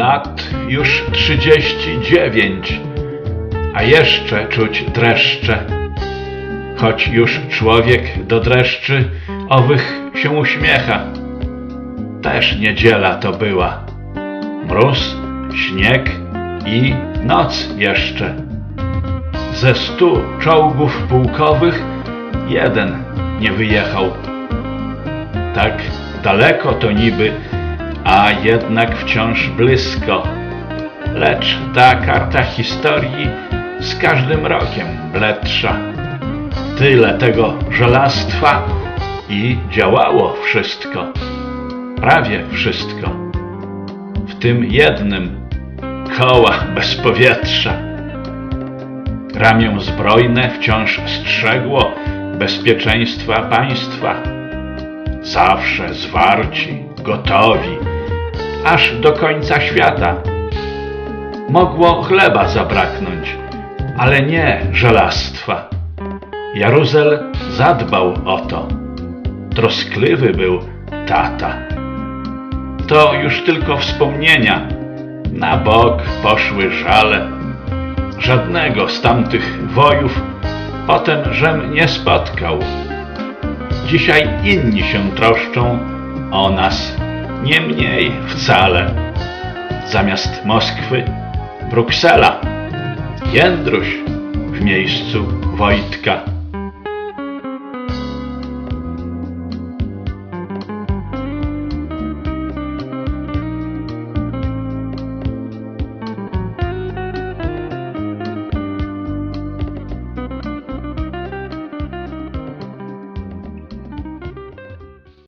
Lat już trzydzieści dziewięć, a jeszcze czuć dreszcze. Choć już człowiek do dreszczy owych się uśmiecha. Też niedziela to była. Mróz, śnieg i noc jeszcze. Ze stu czołgów pułkowych jeden nie wyjechał. Tak daleko to niby, a jednak wciąż blisko. Lecz ta karta historii z każdym rokiem bledsza. Tyle tego żelastwa i działało wszystko. Prawie wszystko. W tym jednym koła bez powietrza. Ramię zbrojne wciąż strzegło bezpieczeństwa państwa. Zawsze zwarci, gotowi, aż do końca świata. Mogło chleba zabraknąć, ale nie żelastwa. Jaruzel zadbał o to. Troskliwy był tata. To już tylko wspomnienia. Na bok poszły żale. Żadnego z tamtych wojów potem żem nie spotkał. Dzisiaj inni się troszczą o nas, nie mniej wcale. Zamiast Moskwy, Bruksela, Jędruś w miejscu Wojtka.